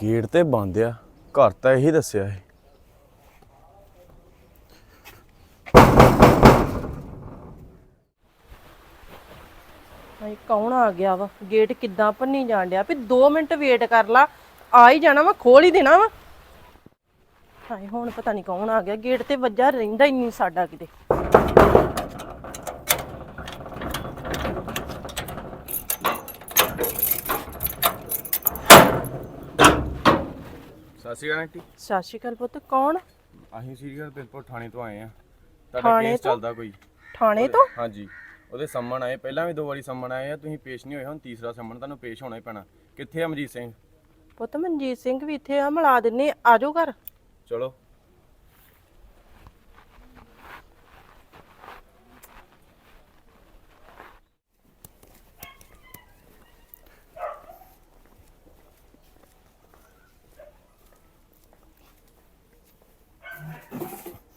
Gate ਤੇ ਬੰਦ ਆ ਘਰ ਤਾਂ ਇਹੀ ਦੱਸਿਆ ਹੈ ਭਾਈ ਕੌਣ ਆ ਗਿਆ ਵਾ? ਗੇਟ ਕਿੱਦਾਂ ਭੰਨੀ ਜਾਣ ਡਿਆ? ਵੀ 2 ਮਿੰਟ ਵੇਟ ਕਰ ਲਾ। ਆ ਹੀ ਜਾਣਾ ਵਾ, ਖੋਲ ਹੀ ਦੇਣਾ ਵਾ। ਹਾਏ, ਹੁਣ ਪਤਾ ਨਹੀਂ ਕੌਣ ਆ ਗਿਆ। ਗੇਟ ਤੇ ਵੱਜਾ ਰਹਿੰਦਾ ਹੀ ਨਹੀਂ ਸਾਡਾ ਕਿਤੇ। ਸਤਿ ਸ਼੍ਰੀ ਅਕਾਲ ਆਂਟੀ। ਸਤਿ ਸ਼੍ਰੀ ਅਕਾਲ ਪੁੱਤ ਕੌਣ? ਅਸੀਂ ਸੀਰੀਅਲ ਪਿੰਪੋ ਥਾਣੇ ਤੋਂ ਆਏ ਆ। ਤੁਹਾਡਾ ਥਾਣੇ ਕੇਸ ਤੋਂ? ਚੱਲਦਾ ਕੋਈ। ਥਾਣੇ ਤੋਂ? ਹਾਂਜੀ। ਉਹਦੇ ਸੰਮਣ ਆਏ। ਪਹਿਲਾਂ ਵੀ ਦੋ ਵਾਰੀ ਸੰਮਣ ਆਏ ਆ। ਤੁਸੀਂ ਪੇਸ਼ ਨਹੀਂ ਹੋਏ ਹੁਣ ਤੀਸਰਾ ਸੰਮਣ ਤੁਹਾਨੂੰ ਪੇਸ਼ ਹੋਣਾ ਹੀ ਪੈਣਾ। ਕਿੱਥੇ ਆ ਮਜੀਤ ਸਿੰਘ? ਪੁੱਤ ਮਨਜੀਤ ਸਿੰਘ ਵੀ ਇੱਥੇ ਆ। ਮਿਲਾ ਦਿੰਨੇ ਆ। ਜਾਓ ਘਰ। ਚਲੋ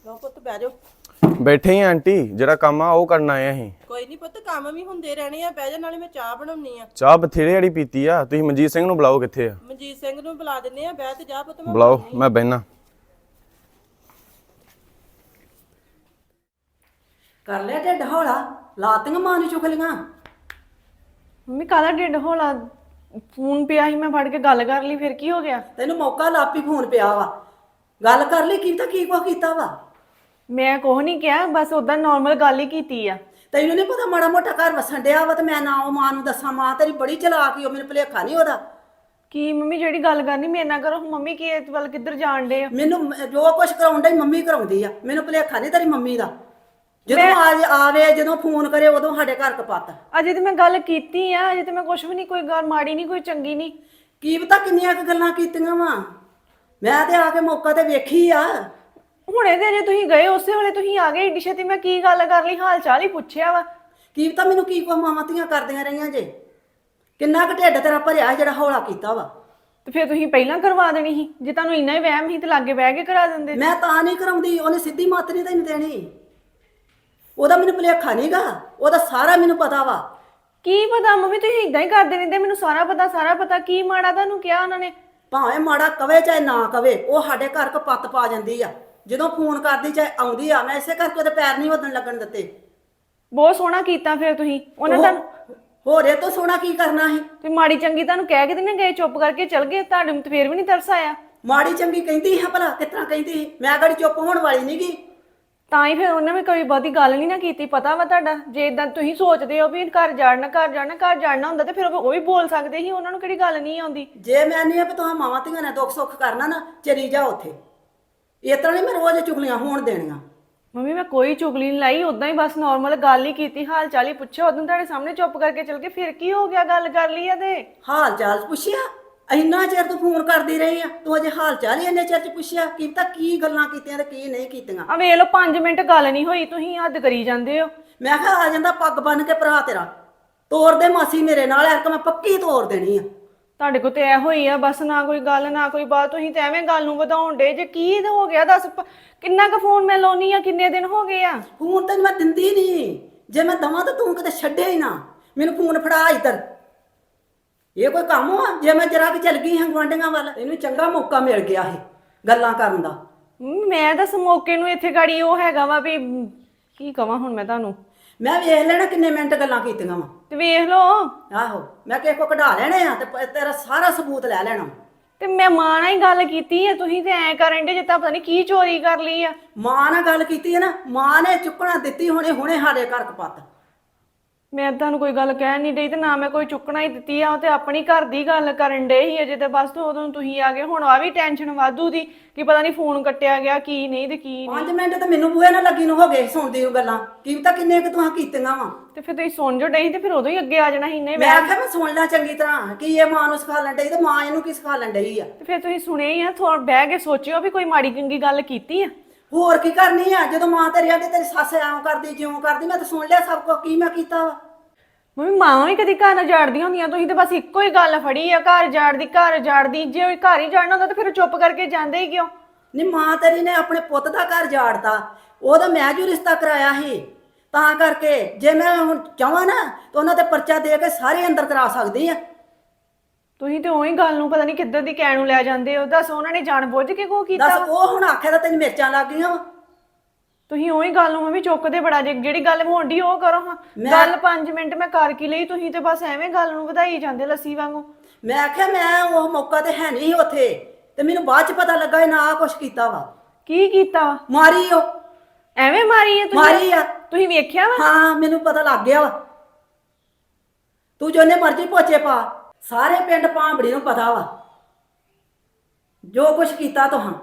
ਲਓ ਪੁੱਤ ਬਹਿ ਜਾਓ। ਬੈਠੇ ਹੀ ਆ ਆਂਟੀ ਜਿਹੜਾ ਕੰਮ ਆ ਉਹ ਕਰਨ ਆਏ ਆ ਅਸੀਂ। ਕੋਈ ਨਹੀਂ ਪੁੱਤ ਕੰਮ ਵੀ ਹੁੰਦੇ ਰਹਿਣੇ ਆ ਬਹਿ ਜਾ ਨਾਲੇ ਮੈਂ ਚਾਹ ਬਣਾਉਣੀ ਆ। ਚਾਹ ਬਥੇਰੇ ਵਾਲੀ ਪੀਤੀ ਆ ਤੁਸੀਂ ਮਨਜੀਤ ਸਿੰਘ ਨੂੰ ਬੁਲਾਓ ਕਿੱਥੇ ਆ? ਮਨਜੀਤ ਸਿੰਘ ਨੂੰ ਬੁਲਾ ਦਿੰਨੇ ਆ ਬਹਿ ਤੇ ਜਾ ਪੁੱਤ ਮੈਂ ਬੁਲਾਓ ਮੈਂ ਬਹਿਣਾ ਕਰ ਲਿਆ ਢਿੱਡ ਹੌਲਾ ਲਾਤੀਆਂ ਮਾਂ ਨੂੰ ਚੁੱਕ ਲੀਆਂ ਮੰਮੀ ਕਾਹਦਾ ਢਿੱਡ ਹੋਲਾ? ਫੋਨ ਪਿਆ ਸੀ ਮੈਂ ਫੜ ਕੇ ਗੱਲ ਕਰ ਲਈ ਫਿਰ ਕੀ ਹੋ ਗਿਆ? ਤੈਨੂੰ ਮੌਕਾ ਲਾਪੀ ਫੋਨ ਪਿਆ ਵਾ। ਗੱਲ ਕਰ ਲਈ ਕੀ ਤਾਂ ਕੀ ਕੁਛ ਕੀਤਾ ਵਾ? ਮੈਂ ਕੁਛ ਨਹੀਂ ਕਿਹਾ ਬਸ ਉਦਾਂ ਨਾਰਮਲ ਗੱਲ ਹੀ ਕੀਤੀ ਆ। ਤੈਨੂੰ ਨਹੀਂ ਪਤਾ ਮਾੜਾ ਮੋਟਾ ਘਰ ਵਸਣ ਡਿਆ ਵਾ ਤੇ ਮੈਂ ਨਾ ਉਹ ਮਾਂ ਨੂੰ ਦੱਸਾਂ ਮਾਂ ਤੇਰੀ ਬੜੀ ਚਲਾਕ ਈ ਉਹ ਮੈਨੂੰ ਭੁਲੇਖਾ ਨਹੀਂ ਉਹਦਾ। ਕੀ ਮੰਮੀ ਜਿਹੜੀ ਗੱਲ ਕਰਨੀ ਮੇਰੇ ਨਾਲ ਕਰੋ। ਮੰਮੀ ਕੀ ਇਸ ਵੱਲ ਕਿੱਧਰ ਜਾਣ ਡੇ ਆ? ਮੈਨੂੰ ਮ- ਜੋ ਕੁਛ ਕਰਾਉਂਦਾ ਹੀ ਮੰਮੀ ਕਰਾਉਂਦੀ ਆ। ਮੈਨੂੰ ਭੁਲੇਖਾ ਨਹੀਂ ਤੇਰੀ ਮੰਮੀ ਦਾ। ਜਦੋਂ ਆ ਆਵੇ ਜਦੋਂ ਫੋਨ ਕਰੇ ਉਦੋਂ ਸਾਡੇ ਘਰ ਕਪੱਤ। ਅਜੇ ਤੇ ਮੈਂ ਗੱਲ ਕੀਤੀ ਆ ਅਜੇ ਤੇ ਮੈਂ ਕੁਛ ਵੀ ਨਹੀਂ ਕੋਈ ਗੱਲ ਮਾੜੀ ਨਹੀਂ ਕੋਈ ਚੰਗੀ ਨਹੀਂ ਕੀ ਪਤਾ ਕਿੰਨੀਆਂ ਕੁ ਗੱਲਾਂ ਕੀਤੀਆਂ ਵਾ। ਮੈਂ ਤੇ ਆ ਕੇ ਮੌਕਾ ਤੇ ਵੇਖੀ ਆ। ਹੁਣੇ ਤੇ ਅਜੇ ਤੁਸੀਂ ਗਏ ਉਸੇ ਵੇਲੇ ਤੁਸੀਂ ਆ ਗਏ ਏਡੀ ਛੇਤੀ ਮੈਂ ਕੀ ਗੱਲ ਕਰ ਲਈ ਹਾਲ ਚਾਲ ਹੀ ਪੁੱਛਿਆ ਵਾ। ਕੀ ਪਤਾ ਮੈਨੂੰ ਕੀ ਕੋ ਮਾਵਾਂ ਧੀਆਂ ਕਰਦੀਆਂ ਰਹੀਆਂ ਜੇ। ਕਿੰਨਾ ਕੁ ਢਿੱਡ ਤੇਰਾ ਭਰਿਆ ਜਿਹੜਾ ਹੌਲਾ ਕੀਤਾ ਵਾ। ਤੇ ਫਿਰ ਤੁਸੀਂ ਪਹਿਲਾਂ ਕਰਵਾ ਦੇਣੀ ਸੀ ਜੇ ਤੁਹਾਨੂੰ ਇੰਨਾ ਹੀ ਵਹਿਮ ਸੀ ਤੇ ਲਾਗੇ ਬਹਿ ਕੇ ਕਰਾ ਦਿੰਦੇ। ਮੈਂ ਤਾਂ ਨਹੀਂ ਕਰਾਉਂਦੀ ਉਹਨੇ ਸਿੱਧੀ ਮੱਤ ਨਹੀਂ ਤੈਨੂੰ ਦੇਣੀ। ਉਹਦਾ ਮੈਨੂੰ ਭੁਲੇਖਾ ਨਹੀਂਗਾ ਉਹਦਾ ਸਾਰਾ ਮੈਨੂੰ ਪਤਾ ਵਾ। ਕੀ ਪਤਾ ਮੰਮੀ ਤੁਸੀਂ ਇਦਾਂ ਹੀ ਕਰਦੇ ਰਹਿੰਦੇ ਮੈਨੂੰ ਸਾਰਾ ਪਤਾ ਸਾਰਾ ਪਤਾ ਕੀ ਮਾੜਾ ਤੁਹਾਨੂੰ ਕਿਹਾ ਉਹਨਾਂ ਨੇ? ਭਾਵੇਂ ਮਾੜਾ ਕਵੇ ਚਾਹੇ ਨਾ ਕਵੇ ਉਹ ਸਾਡੇ ਘਰ ਕੋ ਪੱਤ ਪਾ ਜਾਂਦੀ ਆ। ਜਦੋਂ ਫੋਨ ਕਰਦੀ ਚਾਹੇ ਆਉਂਦੀ ਆ ਮੈਂ ਇਸੇ ਕਰਕੇ ਉਹਦੇ ਪੈਰ ਨਹੀਂ ਵਧਣ ਲੱਗਣ ਦਿੱਤੇ। ਬਹੁਤ ਸੋਹਣਾ ਕੀਤਾ ਫਿਰ ਤੁਸੀਂ। ਉਹਨਾਂ ਦਾ ਉਹ- ਹੋਰ ਇਹ ਤੋਂ ਸੋਹਣਾ ਕੀ ਕਰਨਾ ਸੀ? ਤੇ ਮਾੜੀ ਚੰਗੀ ਤੁਹਾਨੂੰ ਕਹਿ ਕੇ ਤੇ ਨਾ ਗਏ ਚੁੱਪ ਕਰਕੇ ਚਲ ਗਏ ਤੁਹਾਡੇ ਨੂੰ ਤੇ ਫੇਰ ਵੀ ਨਹੀਂ ਤਰਸ ਆਇਆ। ਮਾੜੀ ਚੰਗੀ ਕਹਿੰਦੀ ਹੈ ਭਲਾ ਤਰ੍ਹਾਂ ਕਹਿੰਦੀ ਸੀ? ਮੈਂ ਗਾੜੀ ਚੁੱਪ ਹੋਣ ਵਾਲੀ ਨਹੀਂਗੀ ਤਾਂ ਹੀ ਫਿਰ ਉਹਨੇ ਵੀ ਕੋਈ ਬਹੁਤੀ ਗੱਲ ਨਹੀਂ ਨਾ ਕੀਤੀ ਪਤਾ ਵਾ ਤੁਹਾਡਾ। ਜੇ ਇਦਾਂ ਤੁਸੀਂ ਸੋਚਦੇ ਹੋ ਵੀ ਘਰ ਜਾਣਾ ਘਰ ਜਾਣਾ ਘਰ ਜਾਣਾ ਹੁੰਦਾ ਤੇ ਫਿਰ ਉਹ ਉਹ ਵੀ ਬੋਲ ਸਕਦੇ ਸੀ ਉਹਨਾਂ ਨੂੰ ਕਿਹੜੀ ਗੱਲ ਨਹੀਂ ਆਉਂਦੀ। ਜੇ ਮੈਂ ਨਹੀਂ ਆ ਵੀ ਤੁਹਾਂ ਮਾਵਾਂ ਧੀਆਂ ਨੇ ਦੁੱਖ ਸੁੱਖ ਕਰਨਾ ਨਾ ਚਲੀ ਜਾ ਉੱਥੇ। ਇਸ ਤਰ੍ਹਾਂ ਨਹੀਂ ਮੈਂ ਰੋਜ਼ ਚੁਗਲੀਆਂ ਹੋਣ ਦੇਣੀਆਂ। ਮੰਮੀ ਮੈਂ ਕੋਈ ਚੁਗਲੀ ਨਹੀਂ ਲਾਈ ਉਦਾਂ ਹੀ ਬਸ ਨਾਰਮਲ ਗੱਲ ਹੀ ਕੀਤੀ ਹਾਲ ਚਾਲ ਹੀ ਪੁੱਛਿਆ ਉਦੋਂ ਤੁਹਾਡੇ ਸਾਹਮਣੇ ਚੁੱਪ ਕਰਕੇ ਚਲ ਗਏ ਫਿਰ ਕੀ ਹੋ ਗਿਆ ਗੱਲ ਕਰ ਲਈ ਤੇ ਹਾਲ ਚਾਲ ਪੁੱਛਿਆ? ਇੰਨਾ ਚਿਰ ਤੂੰ ਫੋਨ ਕਰਦੀ ਰਹੀ ਆ ਤੂੰ ਅਜੇ ਹਾਲ ਚਾਲ ਹੀ ਇੰਨੇ ਚਿਰ ਚ ਪੁੱਛਿਆ ਕੀ ਪਤਾ ਕੀ ਗੱਲਾਂ ਕੀਤੀਆਂ ਤੇ ਕੀ ਨਹੀਂ ਕੀਤੀਆਂ। ਆ ਵੇਖ ਲਓ 5 ਮਿੰਟ ਗੱਲ ਨਹੀਂ ਹੋਈ ਤੁਸੀਂ ਹੱਦ ਕਰੀ ਜਾਂਦੇ ਹੋ। ਮੈਂ ਕਿਹਾ ਆ ਜਾਂਦਾ ਪੱਗ ਬੰਨ ਕੇ ਭਰਾ ਤੇਰਾ ਤੋਰ ਦੇ ਮਾਸੀ ਮੇਰੇ ਨਾਲ ਐ ਮੈਂ ਪੱਕੀ ਤੋਰ ਦੇਣੀ ਆ। ਤੁਹਾਡੇ ਕੋਲ ਤੇ ਇਹੋ ਹੀ ਆ ਬਸ ਨਾ ਕੋਈ ਗੱਲ ਨਾ ਕੋਈ ਬਾਤ। ਤੁਸੀਂ ਤੇ ਐਵੇਂ ਗੱਲ ਨੂੰ ਵਧਾਉਣ ਡੇ ਜੇ। ਕੀ ਹੋ ਗਿਆ? ਦੱਸ ਪ- ਕਿੰਨਾ ਕੁ ਫੋਨ ਮੈਂ ਲਾਉਣੀ ਆ? ਕਿੰਨੇ ਦਿਨ ਹੋ ਗਏ ਆ? ਫੋਨ ਤੈਨੂੰ ਮੈਂ ਦਿੰਦੀ ਨਹੀਂ। ਜੇ ਮੈਂ ਦਵਾਂ ਤਾਂ ਤੂੰ ਕਿਤੇ ਛੱਡਿਆ ਹੀ ਨਾ। ਮੈਨੂੰ ਫੋਨ ਫੜਾ ਇੱਧਰ। ਇਹ ਕੋਈ ਕੰਮ ਆ? ਜੇ ਮੈਂ ਜਰਾ ਕਿ ਚਲ ਗਈ ਹਾਂ ਗੁਆਂਢੀਆਂ ਵੱਲ ਇਹਨੂੰ ਚੰਗਾ ਮੌਕਾ ਮਿਲ ਗਿਆ ਇਹ ਗੱਲਾਂ ਕਰਨ ਦਾ। ਮੈਂ ਤਾਂ ਮੌਕੇ ਨੂੰ ਇੱਥੇ ਗਾੜੀ ਉਹ ਹੈਗਾ ਵਾ ਵੀ ਮ, ਕੀ ਕਵਾਂ ਹੁਣ ਮੈਂ ਤੁਹਾਨੂੰ? ਮੈਂ ਵੇਖ ਲੈਣਾ ਕਿੰਨੇ ਮਿੰਟ ਗੱਲਾਂ ਕੀਤੀਆਂ ਵਾ। ਤੇ ਵੇਖ ਲਓ। ਆਹੋ ਮੈਂ ਕਿਸੇ ਕੋ ਕਢਾ ਲੈਣੇ ਆ ਤੇ ਪ- ਤੇਰਾ ਸਾਰਾ ਸਬੂਤ ਲੈ ਲੈਣਾ। ਤੇ ਮੈਂ ਮਾਂ ਨਾਲ ਹੀ ਗੱਲ ਕੀਤੀ ਆ ਤੁਸੀਂ ਤੇ ਐ ਕਰਨ ਡੇ ਜਿੱਦਾਂ ਪਤਾ ਨਹੀਂ ਕੀ ਚੋਰੀ ਕਰ ਲਈ ਆ। ਮਾਂ ਨਾਲ ਗੱਲ ਕੀਤੀ ਹੈ ਨਾ ਮਾਂ ਨੇ ਚੁੱਕਣਾ ਦਿੱਤੀ ਹੁਣੇ ਹੁਣੇ ਸਾਡੇ ਘਰ ਕਪੱਤ। ਮੈਂ ਤੁਹਾਨੂੰ ਕੋਈ ਗੱਲ ਕਹਿ ਨਹੀਂ ਡਈ ਤੇ ਨਾ ਮੈਂ ਕੋਈ ਚੁੱਕਣਾ ਹੀ ਦਿੱਤੀ ਆ ਉਹ ਤੇ ਆਪਣੀ ਘਰ ਦੀ ਗੱਲ ਕਰਨ ਡੇ ਸੀ ਅਜੇ ਤੇ ਬਸ ਤੋਂ ਉਦੋਂ ਤੁਸੀਂ ਆ ਗਏ ਹੁਣ ਆ ਵੀ ਟੈਨਸ਼ਨ ਵਾਧੂ ਦੀ ਕਿ ਪਤਾ ਨਹੀਂ ਫੋਨ ਕੱਟਿਆ ਗਿਆ ਕੀ ਨਹੀਂ ਤੇ ਕੀ ਨਹੀਂ। 5 ਮਿੰਟ ਤਾਂ ਮੈਨੂੰ ਬੂਹੇ ਨਾਲ ਲੱਗੀ ਨੂੰ ਹੋ ਗਏ ਸੁਣਦੀ ਨੂੰ ਗੱਲਾਂ ਕੀ ਪਤਾ ਕਿੰਨੇ ਕਿ ਤੂੰ ਕੀਤੀਆਂ ਵਾ। ਤੇ ਫਿਰ ਤੁਸੀਂ ਸੁਣ ਜੋ ਡਈ ਤੇ ਫਿਰ ਉਦੋਂ ਹੀ ਅੱਗੇ ਆ ਜਾਣਾ ਸੀ ਨਹੀਂ ਮੈਂ ਆਖਿਆ ਮੈਂ ਸੁਣ ਲਾਂ ਚੰਗੀ ਤਰ੍ਹਾਂ ਕੀ ਇਹ ਮਾਂ ਨੂੰ ਸਿਖਾ ਲੈਣ ਡਈ ਤੇ ਮਾਂ ਇਹਨੂੰ ਕੀ ਸਿਖਾ ਲੈਣ ਡਈ ਆ। ਤੇ ਫਿਰ ਤੁਸੀਂ ਸੁਣਿਆ ਹੀ ਆ ਥੋੜਾ ਬਹਿ ਕੇ ਸੋਚਿਓ ਵੀ ਕੋਈ ਮਾੜੀ ਚੰਗੀ ਗੱਲ ਕੀਤੀ ਆ। ਹੋਰ ਕੀ ਕਰਨੀ ਆ? ਜਦੋਂ ਮਾਂ ਤੇਰੀ ਆਂਦੀ ਤੇਰੀ ਸੱਸ ਐਂ ਕਰਦੀ ਜਿਉਂ ਕਰਦੀ ਮੈਂ ਤਾਂ ਸੁਣ ਲਿਆ ਸਭ ਕੁਝ ਕੀ ਮੈਂ ਕੀਤਾ ਵਾ? ਮੰਮੀ ਮਾਵਾਂ ਵੀ ਕਦੀ ਘਰ ਨਾ ਜਾੜਦੀਆਂ ਹੁੰਦੀਆਂ ਤੁਸੀਂ ਤੇ ਬਸ ਇੱਕੋ ਹੀ ਗੱਲ ਫੜੀ ਆ ਘਰ ਜਾੜਦੀ ਘਰ ਜਾੜਦੀ ਜੇ ਉਹ ਘਰ ਹੀ ਜਾੜਨਾ ਹੁੰਦਾ ਤਾਂ ਫਿਰ ਚੁੱਪ ਕਰਕੇ ਜਾਂਦੇ ਹੀ ਕਿਉਂ? ਨਹੀਂ ਮਾਂ ਤੇਰੀ ਨੇ ਆਪਣੇ ਪੁੱਤ ਦਾ ਘਰ ਜਾੜਤਾ ਉਹਦਾ ਮੈਂ ਜੋ ਰਿਸ਼ਤਾ ਕਰਾਇਆ ਸੀ ਤਾਂ ਕਰਕੇ ਜੇ ਮੈਂ ਹੁਣ ਚਾਹਾਂ ਨਾ ਤਾਂ ਉਹਨਾਂ ਤੇ ਪਰਚਾ ਦੇ ਕੇ ਸਾਰੇ ਅੰਦਰ ਕਰਾ ਸਕਦੀ ਆ। ਤੁਸੀਂ ਤੇ ਉਹੀ ਗੱਲ ਨੂੰ ਪਤਾ ਨਹੀਂ ਕਿੱਧਰ ਦੀ ਕਹਿਣ ਨੂੰ ਲੈ ਜਾਂਦੇ ਹੋ। ਦੱਸ ਉਹਨਾਂ ਨੇ ਜਾਣ ਬੁੱਝ ਕੇ ਕੋ ਕੀਤਾ ਦੱਸ ਉਹ ਹੁਣ ਆਖਿਆ ਤਾਂ ਤੈਨੂੰ ਮਿਰਚਾਂ ਲੱਗ ਗਈਆਂ ਵਾ। ਤੁਸੀਂ ਉਹੀ ਗੱਲ ਨੂੰ ਮੰਮੀ ਚੁੱਕਦੇ ਬੜਾ ਜੇ ਜਿਹੜੀ ਗੱਲ ਹੋਣ ਉਹ ਕਰੋ ਹਾਂ। ਮੈਂ- ਗੱਲ 5 ਮਿੰਟ ਮੈਂ ਕਰ ਕੀ ਲਈ ਤੁਸੀਂ ਤੇ ਬਸ ਐਵੇਂ ਗੱਲ ਨੂੰ ਵਧਾਈ ਜਾਂਦੇ ਲੱਸੀ ਵਾਂਗੂ। ਮੈਂ ਆਖਿਆ ਮੈਂ ਉਹ ਮੌਕਾ ਤੇ ਹੈ ਨਹੀਂ ਉੱਥੇ ਤੇ ਮੈਨੂੰ ਬਾਅਦ ਚ ਪਤਾ ਲੱਗਾ ਇਹਨਾਂ ਆ ਕੁਛ ਕੀਤਾ ਵਾ। ਕੀ ਕੀਤਾ ਵਾ? ਮਾਰੀ ਉਹ। ਐਵੇਂ ਮਾਰੀ ਹੈ ਤੁਸੀਂ? ਮਾਰੀ ਆ। ਤੁਸੀਂ ਵੇਖਿਆ ਵਾ? ਹਾਂ ਮੈਨੂੰ ਪਤਾ ਲੱਗ ਗਿਆ ਵਾ। ਤੂੰ ਜੋਨੇ ਮਰਜ਼ੀ ਪੋਚੇ ਪਾ। ਸਾਰੇ ਪਿੰਡ ਭਾਂਬੜੀ ਨੂੰ ਪਤਾ ਵਾ। ਜੋ ਕੁਛ ਕੀਤਾ ਤੁਹਾਂ।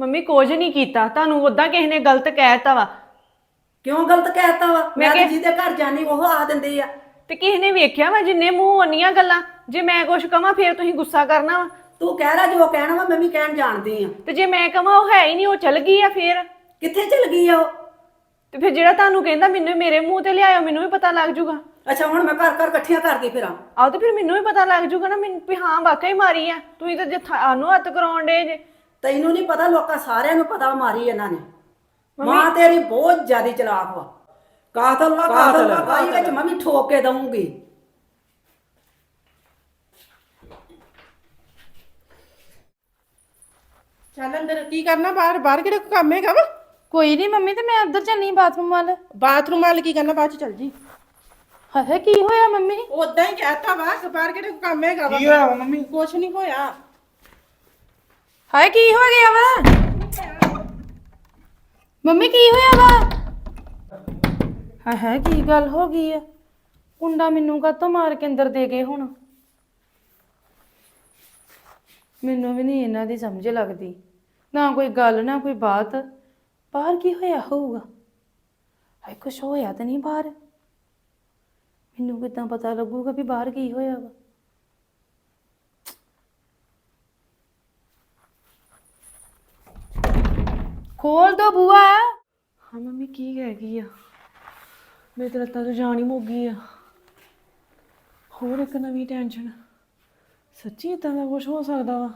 ਮੰਮੀ ਕੁਝ ਨਹੀਂ ਕੀਤਾ। ਤੁਹਾਨੂੰ ਉਦਾਂ ਕਿਸੇ ਨੇ ਗਲਤ ਕਹਿਤਾ ਵਾ। ਕਿਉਂ ਗਲਤ ਕਹਿਤਾ ਵਾ? ਮੈਂ ਮੈਂ ਕਿ- ਜਿਹਦੇ ਘਰ ਜਾਣੀ ਉਹ ਆ ਦਿੰਦੇ ਆ। ਤੇ ਕਿਸੇ ਨੇ ਵੇਖਿਆ ਵਾ ਜਿੰਨੇ ਮੂੰਹ ਉਹਨੀਆਂ ਗੱਲਾਂ? ਜੇ ਮੈਂ ਕੁਝ ਕਵਾਂ ਫੇਰ ਤੁਸੀਂ ਗੁੱਸਾ ਕਰਨਾ ਵਾ। ਤੂੰ ਕਹਿ ਰਿਹਾ ਜੋ ਕਹਿਣਾ ਵਾ ਮੈਂ ਵੀ ਕਹਿਣ ਜਾਣਦੀ ਆ। ਤੇ ਜੇ ਮੈਂ ਕਵਾਂ ਉਹ ਹੈ ਹੀ ਨਹੀਂ ਉਹ ਚਲ ਗਈ ਆ ਫੇਰ। ਕਿੱਥੇ ਚਲ ਗਈ ਆ ਉਹ? ਤੇ ਫਿਰ ਜਿਹੜਾ ਤੁਹਾਨੂੰ ਕਹਿੰਦਾ ਮੈਨੂੰ ਮੇਰੇ ਮੂੰਹ ਤੇ ਲਿਆਇਓ ਮੈਨੂੰ ਵੀ ਪਤਾ ਲੱਗ ਜੂਗਾ। ਅੱਛਾ ਹੁਣ ਮੈਂ ਘਰ ਘਰ ਇਕੱਠੀਆਂ ਕਰਦੀ ਫਿਰਾਂ। ਆਹ ਤੇ ਫਿਰ ਮੈਨੂੰ ਵੀ ਪਤਾ ਲੱਗ ਜੂਗਾ ਨਾ ਮੈਨੂੰ ਵੀ ਹਾਂ ਵਾਕਈ ਮਾਰੀ ਆ। ਤੁਸੀਂ ਤਾਂ ਜੇ ਸਾਨੂੰ ਹੱਥ ਕਰਾਉਣ ਡੇ ਜੇ। ਤੈਨੂੰ ਨਹੀਂ ਪਤਾ ਲੋਕਾਂ ਸਾਰਿਆਂ ਨੂੰ ਪਤਾ ਮਾਰੀ ਇਹਨਾਂ ਨੇ। ਮਾਂ ਤੇਰੀ ਬਹੁਤ ਜ਼ਿਆਦਾ ਚਲਾਕ ਵਾ। ਕਾਤਲ ਵਾ ਕਾਤਲ ਵਾ ਕਾਈ ਵਿੱਚ ਮੈਂ ਵੀ ਠੋਕ ਕੇ ਦਊਂਗੀ। ਚੱਲ ਅੰਦਰ ਕੀ ਕਰਨਾ ਬਾਹਰ? ਬਾਹਰ ਕਿਹੜਾ ਕੋਈ ਕੰਮ ਹੈਗਾ ਵਾ? ਕੋਈ ਨਹੀਂ ਮੰਮੀ ਤੇ ਮੈਂ ਉੱਧਰ ਚੱਲੀ ਬਾਥਰੂਮ ਵੱਲ। ਬਾਥਰੂਮ ਵਾਲ ਕੀ ਕਰਨਾ? ਬਾਅਦ ਚ ਚੱਲ ਜੀ। ਹਾਏ ਕੀ ਹੋਇਆ ਮੰਮੀ? ਉਦਾਂ ਹੀ ਕਹਿਤਾ ਵਾ ਬਾਹਰ ਕਿਹੜਾ ਕੰਮ ਹੈਗਾ ਵਾ? ਕੀ ਹੋਇਆ ਵਾ ਮੰਮੀ? ਕੁਛ ਨਹੀਂ ਹੋਇਆ। ਹਾਏ ਕੀ ਹੋ ਗਿਆ ਵਾ? ਮੰਮੀ ਕੀ ਹੋਇਆ ਵਾ? ਹਾਏ ਹਾਏ ਕੀ ਗੱਲ ਹੋ ਗਈ ਆ? ਕੁੰਡਾ ਮੈਨੂੰ ਕਾਹਤੋਂ ਮਾਰ ਕੇ ਅੰਦਰ ਦੇ ਗਏ ਹੁਣ? ਮੈਨੂੰ ਵੀ ਨਹੀਂ ਇਹਨਾਂ ਦੀ ਸਮਝ ਲੱਗਦੀ। ਨਾ ਕੋਈ ਗੱਲ ਨਾ ਕੋਈ ਬਾਤ। ਬਾਹਰ ਕੀ ਹੋਇਆ ਹੋਊਗਾ? ਹਾਏ ਕੁਛ ਹੋਇਆ ਤਾਂ ਨਹੀਂ ਬਾਹਰ? ਮੈਨੂੰ ਕਿਦਾਂ ਪਤਾ ਲੱਗੂਗਾ ਵੀ ਬਾਹਰ ਕੀ ਹੋਇਆ ਵਾ? ਖੋਲ ਦੋ ਬੂਆ। ਹਾਂ ਮੰਮੀ, ਕੀ ਕਹਿ ਗਈ ਆ? ਮੇਰੇ ਤਾਂ ਲੱਤਾਂ ਤੋਂ ਜਾਣ ਹੀ ਮੁੱਕ ਗਈ ਆ। ਹੋਰ ਇੱਕ ਨਵੀਂ ਟੈਨਸ਼ਨ ਸੱਚੀ ਇਦਾਂ ਦਾ ਕੁਝ ਹੋ ਸਕਦਾ ਵਾ?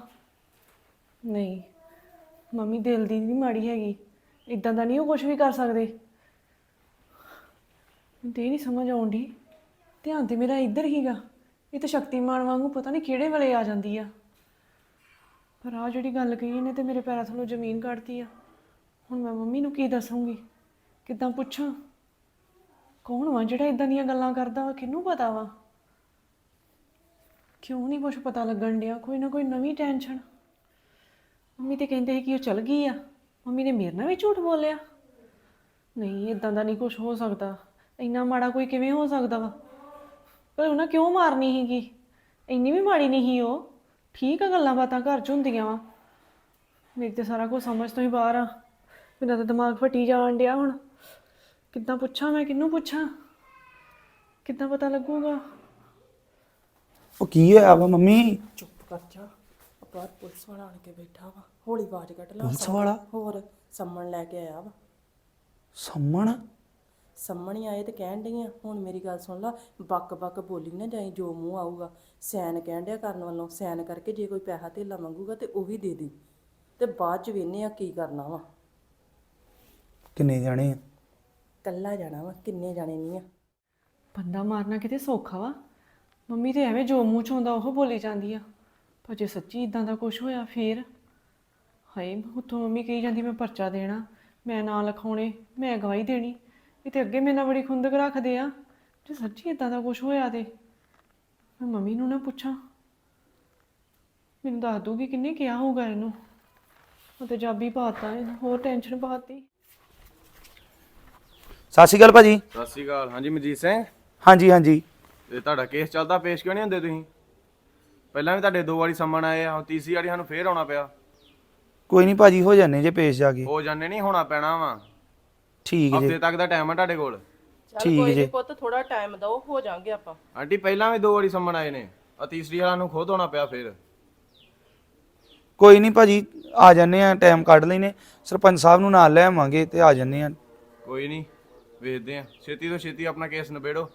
ਨਹੀਂ, ਮੰਮੀ ਦਿਲ ਦੀ ਨਹੀਂ ਮਾੜੀ ਹੈਗੀ। ਇਦਾਂ ਦਾ ਨਹੀਂ ਉਹ ਕੁਝ ਵੀ ਕਰ ਸਕਦੇ। ਮੈਨੂੰ ਤੇ ਇਹ ਨਹੀਂ ਸਮਝ ਆਉਂਦੀ ਧਿਆਨ ਤੇ ਮੇਰਾ ਇੱਧਰ ਹੀਗਾ। ਇਹ ਤਾਂ ਸ਼ਕਤੀਮਾਨ ਵਾਂਗੂ ਪਤਾ ਨਹੀਂ ਕਿਹੜੇ ਵੇਲੇ ਆ ਜਾਂਦੀ ਆ। ਪਰ ਆ ਜਿਹੜੀ ਗੱਲ ਕਹੀ ਇਹਨੇ ਤੇ ਮੇਰੇ ਪੈਰਾਂ ਥੱਲੋਂ ਜ਼ਮੀਨ ਕੱਢਤੀ ਆ। ਹੁਣ ਮੈਂ ਮੰਮੀ ਨੂੰ ਕੀ ਦੱਸੂੰਗੀ? ਕਿੱਦਾਂ ਪੁੱਛਾਂ? ਕੌਣ ਵਾ ਜਿਹੜਾ ਇਦਾਂ ਦੀਆਂ ਗੱਲਾਂ ਕਰਦਾ ਵਾ? ਕਿਹਨੂੰ ਪਤਾ ਵਾ? ਕਿਉਂ ਨਹੀਂ ਕੁਝ ਪਤਾ ਲੱਗਣ ਡਿਆ? ਕੋਈ ਨਾ ਕੋਈ ਨਵੀਂ ਟੈਨਸ਼ਨ। ਮੰਮੀ ਤੇ ਕਹਿੰਦੇ ਸੀ ਕਿ ਉਹ ਚਲ ਗਈ ਆ। ਮੰਮੀ ਨੇ ਮੇਰੇ ਨਾਲ ਵੀ ਝੂਠ ਬੋਲਿਆ। ਨਹੀਂ ਇਦਾਂ ਦਾ ਨਹੀਂ ਕੁਝ ਹੋ ਸਕਦਾ। ਇੰਨਾ ਮਾੜਾ ਕੋਈ ਕਿਵੇਂ ਹੋ ਸਕਦਾ ਵਾ? ਪਰ ਉਹਨਾਂ ਕਿਉਂ ਮਾਰਨੀ ਸੀਗੀ? ਇੰਨੀ ਵੀ ਮਾੜੀ ਨਹੀਂ ਸੀ ਉਹ। ਠੀਕ ਆ ਗੱਲਾਂ ਬਾਤਾਂ ਘਰ ਚ ਹੁੰਦੀਆਂ ਵਾ। ਮੇਰੀ ਤੇ ਸਾਰਾ ਕੁਝ ਸਮਝ ਤੋਂ ਹੀ ਬਾਹਰ ਆ। ਮੇਰਾ ਤਾਂ ਦਿਮਾਗ ਫਟੀ ਜਾਣ ਡਿਆ ਹੁਣ। ਕਿੱਦਾਂ ਪੁੱਛਾਂ ਮੈਂ ਕਿਹਨੂੰ ਪੁੱਛਾਂ? ਕਿੱਦਾਂ ਪਤਾ ਲੱਗੂਗਾ? ਉਹ ਕੀ ਹੋਇਆ ਵਾ ਮੰਮੀ? ਚੁੱਪ ਕਰ ਜਾ। ਬਾਹਰ ਪੁਲਿਸ ਵਾਲਾ ਆਣ ਕੇ ਬੈਠਾ ਵਾ। ਹੌਲੀ ਆਵਾਜ਼ ਕੱਢ ਲਾ ਪੁਲਿਸ ਵਾਲਾ? ਹੋਰ ਸੰਮਣ ਲੈ ਕੇ ਆਇਆ ਵਾ। ਸੰਮਣ? ਸੰਮਣ ਹੀ ਆਏ ਤੇ ਕਹਿਣ ਡਈਆਂ ਹੁਣ ਮੇਰੀ ਗੱਲ ਸੁਣ ਲਾ ਬੱਕ ਬੱਕ ਬੋਲੀ ਨਾ ਜਾਈ ਜੋ ਮੂੰਹ ਆਊਗਾ ਸੈਨ ਕਹਿਣ ਡਿਆ ਕਰਨ ਵੱਲੋਂ ਸੈਨ ਕਰਕੇ ਜੇ ਕੋਈ ਪੈਸਾ ਧੇਲਾ ਮੰਗੂਗਾ ਤੇ ਉਹ ਵੀ ਦੇ ਦੀ। ਤੇ ਬਾਅਦ ਚ ਵੇਨੇ ਆ ਕੀ ਕਰਨਾ ਵਾ। ਕਿੰਨੇ ਜਾਣੇ ਆ? ਕੱਲਾ ਜਾਣਾ ਵਾ ਕਿੰਨੇ ਜਾਣੇ ਨਹੀਂ ਆ। ਬੰਦਾ ਮਾਰਨਾ ਕਿਤੇ ਸੌਖਾ ਵਾ। ਮੰਮੀ ਤੇ ਐਵੇਂ ਜੋ ਮੂੰਹ ਚ ਆਉਂਦਾ ਉਹ ਬੋਲੀ ਜਾਂਦੀ ਆ। ਪਰ ਜੇ ਸੱਚੀ ਇਦਾਂ ਦਾ ਕੁਝ ਹੋਇਆ ਫੇਰ? ਹਾਏ ਉੱਥੋਂ ਮੰਮੀ ਕਹੀ ਜਾਂਦੀ ਮੈਂ ਪਰਚਾ ਦੇਣਾ ਮੈਂ ਨਾਂ ਲਿਖਾਉਣੇ ਮੈਂ ਗਵਾਹੀ ਦੇਣੀ। ਇਹ ਤੇ ਅੱਗੇ ਮੇਰੇ ਨਾਲ ਬੜੀ ਖੁੰਦਕ ਰੱਖਦੇ ਆ। ਜੇ ਸੱਚੀ ਇਦਾਂ ਦਾ ਕੁਝ ਹੋਇਆ ਤੇ ਮੈਂ ਮੰਮੀ ਨੂੰ ਨਾ ਪੁੱਛਾਂ। ਮੈਨੂੰ ਦੱਸ ਦੂਗੀ ਕਿੰਨੇ ਕਿਹਾ ਹੋਊਗਾ ਇਹਨੂੰ। ਉਹ ਤੇ ਜਾਬੀ ਪਾਤਾ ਇਹਨੂੰ ਹੋਰ ਟੈਨਸ਼ਨ ਪਾਤੀ। ਸਤਿ ਸ਼੍ਰੀ ਅਕਾਲ ਭਾਜੀ। ਸਤਿ ਸ਼੍ਰੀ ਅਕਾਲ। ਹਾਂਜੀ ਮਨਜੀਤ ਸਿੰਘ? ਹਾਂਜੀ ਹਾਂਜੀ। ਇਹ ਤੁਹਾਡਾ ਕੇਸ ਚੱਲਦਾ? ਪੇਸ਼ ਕਿਉਂ ਨਹੀਂ ਹੁੰਦੇ ਤੁਸੀਂ? ਪਹਿਲਾਂ ਵੀ ਤੁਹਾਡੇ ਦੋ ਵਾਰੀ ਸੰਮਣ ਆਏ ਆ ਹੁਣ ਤੀਸਰੀ ਵਾਰੀ ਸਾਨੂੰ ਫੇਰ ਆਉਣਾ ਪਿਆ। ਕੋਈ ਨਹੀਂ ਭਾਜੀ ਹੋ ਜਾਣੇ ਜੇ ਪੇਸ਼ ਜਾ ਕੇ। ਹੋ ਜਾਣੇ ਨਹੀਂ ਹੋਣਾ ਪੈਣਾ ਵਾ। ਠੀਕ ਹਫ਼ਤੇ ਜੇ ਤੱਕ ਦਾ ਟਾਈਮ ਆ ਤੁਹਾਡੇ ਕੋਲ? ਚੱਲ ਠੀਕ ਕੋਈ ਜੀ। ਨਹੀਂ ਪੁੱਤ ਥੋੜਾ ਟਾਈਮ ਦਿਓ ਹੋ ਜਾਾਂਗੇ ਆਪਾਂ। ਆਂਟੀ ਪਹਿਲਾਂ ਵੀ ਦੋ ਵਾਰੀ ਸੰਮਣ ਆਏ ਨੇ। ਆ ਤੀਸਰੀ ਵਾਲਾ ਨੂੰ ਖੁਦ ਹੋਣਾ ਪਿਆ ਫੇਰ। ਕੋਈ ਨਹੀਂ ਭਾਜੀ ਆ ਜਾਣੇ ਆ ਟਾਈਮ ਕੱਢ ਲੈਨੇ। ਸਰਪੰਚ ਸਾਹਿਬ ਨੂੰ ਨਾਲ ਲੈ ਆਵਾਂਗੇ ਤੇ ਆ ਜਾਣੇ ਆ। ਕੋਈ ਨਹੀਂ ਵੇਖਦੇ ਆ। ਛੇਤੀ ਤੋਂ ਛੇਤੀ ਆਪਣਾ ਕੇਸ ਨਿਬੇੜੋ।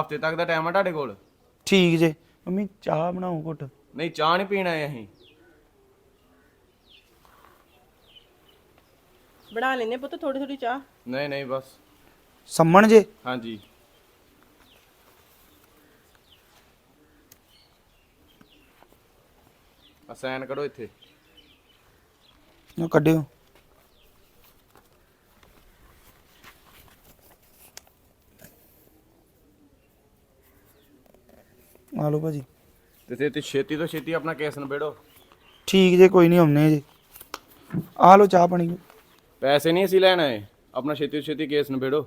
ਹਫ਼ਤੇ ਤੱਕ ਦਾ ਟਾਈਮ ਆ ਤੁਹਾਡੇ ਕੋਲ? ਠੀਕ ਜੇ। ਮੰਮੀ ਚਾਹ ਬਣਾਓ ਘੁੱਟ। ਨਹੀਂ ਚਾਹ ਨਹੀਂ ਪੀਣਾ ਹੈ ਅਸੀਂ। ਬਣਾ ਲੈਨੇ ਪੁੱਤ ਥੋੜੀ ਥੋੜੀ ਚਾਹ। ਨਹੀਂ ਨਹੀਂ ਬਸ। ਸੰਮਣ ਜੇ? ਹਾਂਜੀ। ਸਾਈਨ ਕਰੋ ਇੱਥੇ। ਉਹ ਕੱਢਿਓ। ਆ ਲਓ ਭਾਜੀ। ਤੇ ਤੇ ਤੇ ਛੇਤੀ ਤੋਂ ਛੇਤੀ ਆਪਣਾ ਕੇਸ ਨਿਬੇੜੋ। ਠੀਕ ਜੇ ਕੋਈ ਨਹੀਂ ਆਉਨੇ ਜੀ। ਆ ਲਓ ਚਾਹ ਪਾਣੀ। ਪੈਸੇ ਨਹੀਂ ਅਸੀਂ ਲੈਣ ਆਏ। ਆਪਣਾ ਛੇਤੀ ਤੋਂ ਛੇਤੀ ਕੇਸ ਨਿਬੇੜੋ।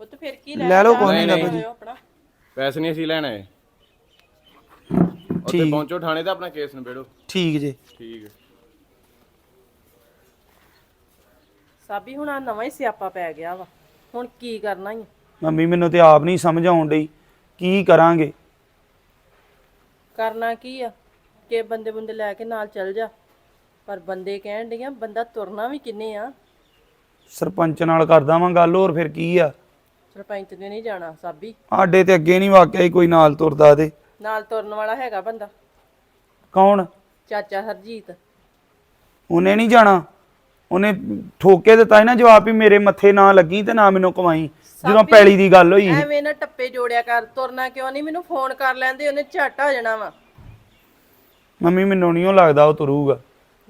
ਉਹ ਤੇ ਫਿਰ ਕੀ ਲੈ ਲਓ ਕੋਈ ਨਹੀਂ, ਨਹੀਂ। ਭਾਜੀ। ਆਪਣਾ। ਪੈਸੇ ਨਹੀਂ ਅਸੀਂ ਲੈਣ ਆਏ। ਉੱਥੇ ਠੀਕ। ਪਹੁੰਚੋ ਥਾਣੇ ਤੇ ਆਪਣਾ ਕੇਸ ਨਿਬੇੜੋ। ਠੀਕ ਜੇ। ਠੀਕ ਹੈ। ਸਾਬੀ ਹੁਣ ਆ ਨਵਾਂ ਹੀ ਸਿਆਪਾ ਪੈ ਗਿਆ ਵਾ। ਹੁਣ ਕੀ ਕਰਨਾ ਹੀ ਮੰਮੀ ਮੈਨੂੰ ਤੇ ਆਪ ਨਹੀਂ ਸਮਝ ਆਉਣ ਡਈ। ਕੀ ਕਰਾਂਗੇ? ਕਰਨਾ ਕੀ ਆ? ਕਿ ਬੰਦੇ ਬੰਦੇ ਲੈ ਕੇ ਨਾਲ ਚੱਲ ਜਾ। ਪਰ ਬੰਦੇ ਕਹਿਣ ਡੀਆਂ ਬੰਦਾ ਤੁਰਨਾ ਵੀ ਕਿੰਨੇ ਆ? ਸਰਪੰਚ ਨਾਲ ਕਰਦਾ ਵਾਂ ਗੱਲ ਹੋਰ ਫਿਰ ਕੀ ਆ? ਸਰਪੰਚ ਨੇ ਨਹੀਂ ਜਾਣਾ ਸਾਬੀ। ਸਾਡੇ ਤੇ ਅੱਗੇ ਨਹੀਂ ਵਾਕਿਆ ਹੀ ਕੋਈ ਨਾਲ ਤੁਰਦਾ ਤੇ। ਨਾਲ ਤੁਰਨ ਵਾਲਾ ਹੈਗਾ ਬੰਦਾ। ਕੌਣ? ਚਾਚਾ ਹਰਜੀਤ। ਉਹਨੇ ਨਹੀਂ ਜਾਣਾ? ਉਹਨੇ ਠੋਕੇ ਦਿੱਤਾ ਸੀ ਨਾ ਜਵਾਬ ਵੀ ਮੇਰੇ ਮੱਥੇ ਨਾ ਲੱਗੀ ਤੇ ਨਾ ਮੈਨੂੰ ਕਮਾਈ। ਜਦੋਂ ਪੈਲੀ ਦੀ ਗੱਲ ਹੋਈ। ਐਵੇਂ ਨਾ ਟੱਪੇ ਜੋੜਿਆ ਕਰ ਤੁਰਨਾ ਕਿਉਂ ਨਹੀਂ? ਮੈਨੂੰ ਫੋਨ ਕਰ ਲੈਂਦੇ ਉਹਨੇ ਝੱਟ ਆ ਜਾਣਾ ਵਾ। ਮੰਮੀ ਮੈਨੂੰ ਨਹੀਂ ਉਹ ਲੱਗਦਾ ਉਹ ਤੁਰੂਗਾ।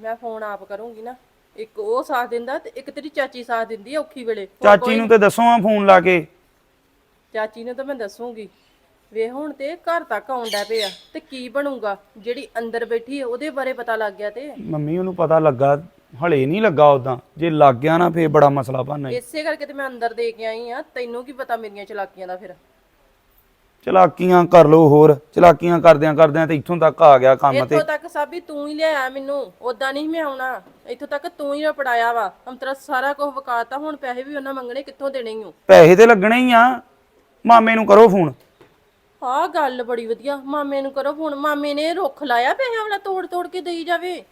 ਮੈਂ ਫੋਨ ਆਪ ਕਰੂੰਗੀ ਨਾ। ਇੱਕ ਉਹ ਸਾਥ ਦਿੰਦਾ ਤੇ ਇੱਕ ਤੇਰੀ ਚਾਚੀ ਸਾਥ ਦਿੰਦੀ ਆ ਔਖੀ ਵੇਲੇ। ਹੋਰ ਚਾਚੀ ਕੋਈ ਨੂੰ ਤੇ ਦੱਸੋ ਆ ਫੋਨ ਲਾ ਕੇ। ਚਾਚੀ ਨੂੰ ਤਾਂ ਮੈਂ ਦੱਸੂਗੀ। ਵੇ ਹੁਣ ਤੇ ਘਰ ਤੱਕ ਆਉਂਦਾ ਪਿਆ ਤੇ ਕੀ ਬਣੂਗਾ? ਜਿਹੜੀ ਅੰਦਰ ਬੈਠੀ ਹੈ ਉਹਦੇ ਬਾਰੇ ਪਤਾ ਲੱਗ ਗਿਆ ਤੇ। ਮੰਮੀ ਉਹਨੂੰ ਪਤਾ ਲੱਗਾ ਹਲੇ ਨਹੀਂ ਲੱਗਾ ਉਦਾਂ ਜੇ ਲੱਗ ਗਿਆ ਨਾ ਫੇਰ ਬੜਾ ਮਸਲਾ ਬਣਨਾ ਈ। ਇਸੇ ਕਰਕੇ ਤੇ ਮੈਂ ਅੰਦਰ ਦੇ ਕੇ ਆਈ ਆ ਤੈਨੂੰ ਕੀ ਪਤਾ ਮੇਰੀਆਂ ਚਲਾਕੀਆਂ ਦਾ ਫਿਰ। ਚਲਾਕੀਆਂ ਕਰ ਲੋ ਹੋਰ ਚਲਾਕੀਆਂ ਕਰਦਿਆਂ ਕਰਦਿਆਂ ਤੇ ਇੱਥੋਂ ਤੱਕ ਆ ਗਿਆ ਕੰਮ ਤੇ। ਇੱਥੋਂ ਤੱਕ ਸਾਬੀ ਤੂੰ ਹੀ ਲਿਆਇਆ ਮੈਨੂੰ ਉਦਾਂ ਨਹੀਂ ਮੈਂ ਆਉਣਾ। ਇੱਥੋਂ ਤੱਕ ਤੂੰ ਹੀ ਪੜਾਇਆ ਵਾ। ਹਮ ਤੇਰਾ ਸਾਰਾ ਕੁਝ ਵਕਾਤਾ ਹੁਣ ਪੈਸੇ ਵੀ ਉਹਨਾਂ ਮੰਗਣੇ ਕਿੱਥੋਂ ਦੇਣੇ ਈ ਓ? ਪੈਸੇ ਤੇ ਲੱਗਣੇ ਹੀ ਆ। ਮਾਮੇ ਨੂੰ ਕਰੋ ਫੋਨ। ਆਹ ਗੱਲ ਬੜੀ ਵਧੀਆ। ਮਾਮੇ ਨੂੰ ਕਰੋ ਹੁਣ ਮਾਮੇ ਨੇ ਰੁੱਖ ਲਾਇਆ ਪੈਸਿਆਂ ਵਾਲਾ ਤੋੜ ਤੋੜ ਕੇ ਦੇਈ ਜਾਵੇ।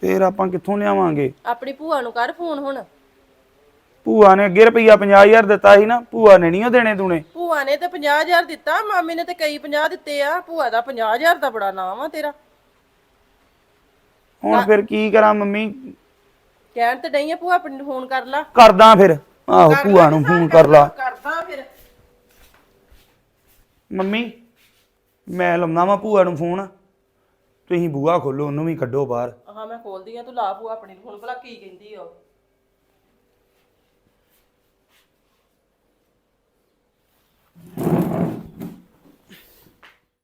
ਫੇਰ ਆਪਾਂ ਕਿੱਥੋਂ ਲਿਆਵਾਂਗੇ? ਆਪਣੀ ਭੂਆ ਨੂੰ ਕਰ ਫੋਨ ਹੁਣ। ਭੂਆ ਨੇ ਅੱਗੇ ਰੁਪਈਆ 50000 ਦਿੱਤਾ ਸੀ ਨਾ ਭੂਆ ਨੇ ਨਹੀਂ ਉਹ ਦੇਣੇ ਦੂਣੇ। ਭੂਆ ਨੇ ਤੇ 50000 ਦਿੱਤਾ ਮਾਮੇ ਨੇ ਤੇ ਕਈ 50 ਦਿੱਤੇ ਆ। ਭੂਆ ਦਾ 50000 ਦਾ ਬੜਾ ਨਾਮ ਆ ਤੇਰਾ। ਹੁਣ ਫਿਰ ਕੀ ਕਰਾਂ ਮੰਮੀ? ਕਹਿਣ ਤੇ ਡਈ ਆ ਭੂਆ ਆਪਣੀ ਨੂੰ ਫੋਨ ਕਰ ਲਾ। ਕਰਦਾ ਫਿਰ। ਆਹੋ ਭੂਆ ਨੂੰ ਫੋਨ ਕਰ ਲਾ। ਕਰਦਾ ਫਿਰ। ਮੰਮੀ ਮੈਂ ਲਾਉਣਾ ਵਾ ਭੂਆ ਨੂੰ ਫੋਨ। ਤੁਸੀਂ ਬੂਆ ਖੋਲੋ ਉਹਨੂੰ ਵੀ ਕੱਢੋ ਬਾਹਰ। ਹਾਂ ਮੈਂ ਖੋਲਦੀ ਆ ਤੂੰ ਲਾ ਭੂਆ ਆਪਣੀ ਨੂੰ ਫੋਨ ਭਲਾ ਕੀ ਕਹਿੰਦੀ ਆ ਉਹ।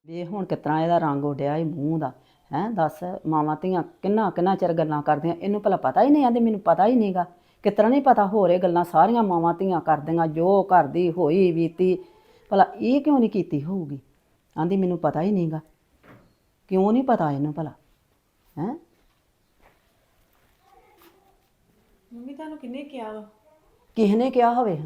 ਵੇ ਹੁਣ ਕਿਤਨਾ ਇਹਦਾ ਰੰਗ ਉੱਡਿਆ ਈ ਮੂੰਹ ਦਾ। ਹੈ ਦੱਸ ਮਾਵਾਂ ਧੀਆਂ ਕਿੰਨਾ ਕਿੰਨਾ ਚਿਰ ਗੱਲਾਂ ਕਰਦੀਆਂ? ਇਹਨੂੰ ਭਲਾ ਪਤਾ ਹੀ ਨਹੀਂ ਆਂਦੇ ਮੈਨੂੰ ਪਤਾ ਹੀ ਨਹੀਂਗਾ। ਕਿਤਨਾ ਨਹੀਂ ਪਤਾ ਹੋ ਰੇ ਗੱਲਾਂ ਸਾਰੀਆਂ ਮਾਵਾਂ ਧੀਆਂ ਕਰਦੀਆਂ ਜੋ ਘਰ ਦੀ ਹੋਈ ਬੀਤੀ। ਭਲਾ ਇਹ ਕਿਉਂ ਨਹੀਂ ਕੀਤੀ ਹੋਊਗੀ? ਆਂਦੀ ਮੈਨੂੰ ਪਤਾ ਹੀ ਨਹੀਂਗਾ। ਕਿਉਂ ਨਹੀਂ ਪਤਾ ਇਹਨੂੰ ਭਲਾ? ਹੈ? ਮੰਮੀ ਤੁਹਾਨੂੰ ਕਿੰਨੇ ਕਿਹਾ ਵਾ? ਕਿਸ ਨੇ ਕਿਹਾ ਹੋਵੇ?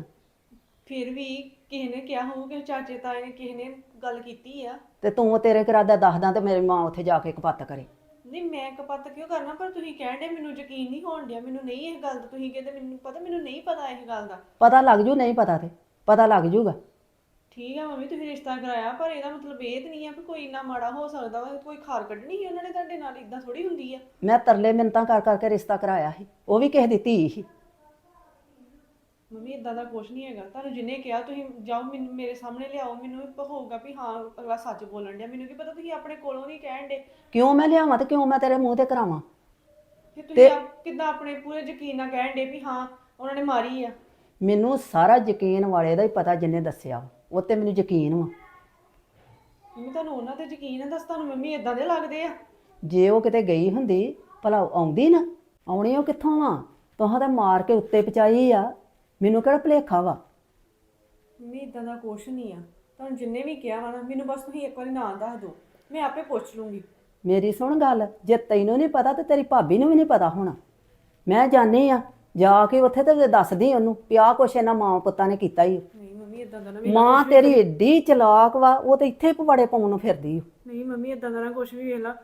ਫਿਰ ਵੀ ਕਿਸੇ ਨੇ ਕਿਹਾ ਹੋਊਗਾ ਚਾਚੇ ਤਾਏ ਨੇ ਕਿਸੇ ਨੇ ਗੱਲ ਕੀਤੀ ਆ। ਤੇ ਤੂੰ ਤੇਰੇ ਕਰਾਦਾ ਦੱਸਦਾ ਤੇ ਮੇਰੀ ਮਾਂ ਉੱਥੇ ਜਾ ਕੇ ਕਪੱਤ ਕਰੇ। ਨਹੀਂ ਮੈਂ ਕਪੱਤ ਕਿਉਂ ਕਰਨਾ? ਪਰ ਤੁਸੀਂ ਕਹਿਣ ਦੇ ਮੈਨੂੰ ਯਕੀਨ ਨਹੀਂ ਹੋਣ ਡਿਆ। ਮੈਨੂੰ ਨਹੀਂ ਇਹ ਗੱਲ ਦਾ ਤੁਸੀਂ ਕਹਿੰਦੇ ਮੈਨੂੰ ਪਤਾ ਮੈਨੂੰ ਨਹੀਂ ਪਤਾ ਇਹ ਗੱਲ ਦਾ। ਪਤਾ ਲੱਗ ਜੂ ਨਹੀਂ ਪਤਾ ਤੇ। ਪਤਾ ਲੱਗ ਜੂਗਾ। ਠੀਕ ਆ ਮੰਮੀ ਤੁਸੀਂ ਰਿਸ਼ਤਾ ਕਰਾਇਆ ਪਰ ਇਹਦਾ ਮਤਲਬ ਇਹ ਤੇ ਨਹੀਂ ਆ ਕਿ ਕੋਈ ਇੰਨਾ ਮਾੜਾ ਹੋ ਸਕਦਾ ਵਾ ਕੋਈ ਖਾਰ ਕੱਢਣੀ ਸੀ ਉਹਨਾਂ ਨੇ ਤੁਹਾਡੇ ਨਾਲ ਇਦਾਂ ਥੋੜੀ ਹੁੰਦੀ ਆ। ਮੈਂ ਤਰਲੇ ਮਿੰਤਾਂ ਕਰ ਕਰਕੇ ਰਿਸ਼ਤਾ ਕਰਾਇਆ ਸੀ। ਉਹ ਵੀ ਕਿਸੇ ਦੀ ਧੀ ਸੀ। ਮੰਮੀ ਇਦਾਂ ਦਾ ਕੁਝ ਨਹੀਂ ਹੈਗਾ। ਤੁਹਾਨੂੰ ਜਿੰਨੇ ਕਿਹਾ ਤੁਸੀਂ ਜਾਓ ਮੈਨੂੰ ਮੇਰੇ ਸਾਹਮਣੇ ਲਿਆਓ। ਮੈਨੂੰ ਵੀ ਹੋਊਗਾ ਵੀ ਹਾਂ ਅਗਲਾ ਸੱਚ ਬੋਲਣ ਡਿਆ। ਮੈਨੂੰ ਕੀ ਪਤਾ ਤੁਸੀਂ ਆਪਣੇ ਕੋਲੋਂ ਨਹੀਂ ਕਹਿਣ ਦੇ ਕਿਉਂ ਮੈਂ ਲਿਆਵਾਂ ਤੇ ਕਿਉਂ ਮੈਂ ਤੇਰੇ ਮੂੰਹ ਤੇ ਕਰਾਵਾਂ? ਕਿ ਤੁਸੀਂ ਆਪ ਕਿੱਦਾਂ ਆਪਣੇ ਪੂਰੇ ਯਕੀਨ ਨਾਲ ਕਹਿਣ ਦੇ ਵੀ ਹਾਂ ਉਹਨਾਂ ਨੇ ਮਾਰੀ ਆ? ਮੈਨੂੰ ਸਾਰਾ ਯਕੀਨ ਵਾਲੇ ਦਾ ਹੀ ਪਤਾ ਜਿੰਨੇ ਦੱਸਿਆ। ਵਾ। ਉਹ ਤੇ ਮੈਨੂੰ ਯਕੀਨ ਵਾ। ਮੰਮੀ ਤੁਹਾਨੂੰ ਉਹਨਾਂ ਤੇ ਯਕੀਨ ਹੈ ਦੱਸ ਤੁਹਾਨੂੰ ਮੰਮੀ ਇਦਾਂ ਦੇ ਲੱਗਦੇ ਆ? ਜੇ ਉਹ ਕਿਤੇ ਗਈ ਹੁੰਦੀ ਭਲਾ ਉਹ ਆਉਂਦੀ ਨਾ? ਆਉਣੀ ਉਹ ਕਿੱਥੋਂ ਵਾ? ਤੁਹਾਂ ਤਾਂ ਮਾਰ ਕੇ ਉੱਤੇ ਪਚਾਈ ਆ। ਮੈਨੂੰ ਕਿਹੜਾ ਭਲੇਖਾ ਵਾ? ਮੰਮੀ ਇਦਾਂ ਦਾ ਕੁਛ ਨਹੀਂ ਆ। ਤੁਹਾਨੂੰ ਜਿੰਨੇ ਵੀ ਕਿਹਾ ਵਾ ਨਾ ਮੈਨੂੰ ਬਸ ਤੁਸੀਂ ਇੱਕ ਵਾਰੀ ਨਾਂ ਦੱਸ ਦਿਓ। ਮੈਂ ਆਪੇ ਪੁੱਛ ਲੂੰਗੀ। ਮੇਰੀ ਸੁਣ ਗੱਲ ਜੇ ਤੈਨੂੰ ਨਹੀਂ ਪਤਾ ਤੇ ਤੇਰੀ ਭਾਬੀ ਨੂੰ ਵੀ ਨਹੀਂ ਪਤਾ ਹੋਣਾ। ਮੈਂ ਜਾਣੀ ਆ ਜਾ ਕੇ ਉੱਥੇ ਤੇ ਦੱਸਦੀ ਉਹਨੂੰ ਪਿਆ ਕੁਛ ਇਹਨਾਂ ਮਾਂ ਪੁੱਤਾਂ ਨੇ ਕੀਤਾ ਹੀ ਨਹੀਂ ਮੰਮੀ ਇਦਾਂ ਦਾ ਨਾ ਮਾਂ ਤੇਰੀ ਏਡੀ ਚਲਾਕ ਵਾ ਉਹ ਤੇ ਇੱਥੇ ਪਵਾੜੇ ਪਾਉਣ ਨੂੰ ਫਿਰਦੀ ਓ। ਨਹੀਂ ਮੰਮੀ ਇਦਾਂ ਦਾ ਨਾ ਕੁਛ ਵੀ ਵੇਖ ਲਾ।